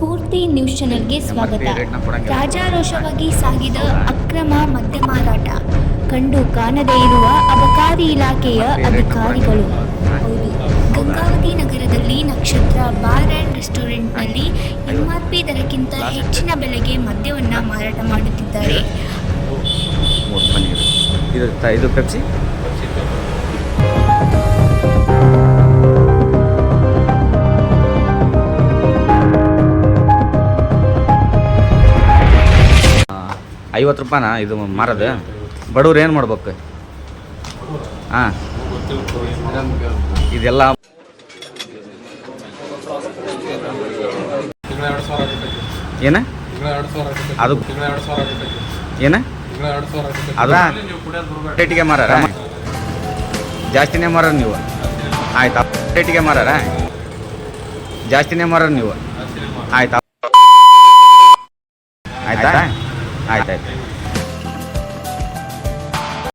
ಸ್ಫೂರ್ತಿ news ಚಾನೆಲ್ಗೆ ಸ್ವಾಗತ. ರಾಜಾರೋಷವಾಗಿ ಸಾಗಿದ ಅಕ್ರಮ ಮದ್ಯ ಮಾರಾಟ ಕಂಡು ಕಾಣದೇ ಇರುವ ಅಬಕಾರಿ ಇಲಾಖೆಯ ಅಧಿಕಾರಿಗಳು. ಗಂಗಾವತಿ ನಗರದಲ್ಲಿ ನಕ್ಷತ್ರ, ಬಾರ್ ಆ್ಯಂಡ್ ರೆಸ್ಟೋರೆಂಟ್ನಲ್ಲಿ ಎಂಆರ್ಪಿ ದರಕ್ಕಿಂತ ಹೆಚ್ಚಿನ ಬೆಲೆಗೆ ಮದ್ಯವನ್ನು ಮಾರಾಟ ಮಾಡುತ್ತಿದ್ದಾರೆ. ಇದು ಪೆಪ್ಸಿ ಐವತ್ತು ರೂಪಾಯಿನ? ಇದು ಮಾರೋದು? ಬಡವ್ರು ಏನು ಮಾಡ್ಬೇಕು? ಹಾಂ. ಇದೆಲ್ಲ ಏನ? ಅದು ಏನ? ಅದ? ಮಾರಾರ? ಜಾಸ್ತಿನೇ ಮಾರ ನೀವು? ಆಯ್ತಾ? ರೇಟಿಗೆ ಮಾರಾರ? ಜಾಸ್ತಿನೇ ಮಾರ ನೀವು? ಆಯ್ತಾ? ಆಯ್ತಾ? ಆಯ್ತಾಯ್ತು.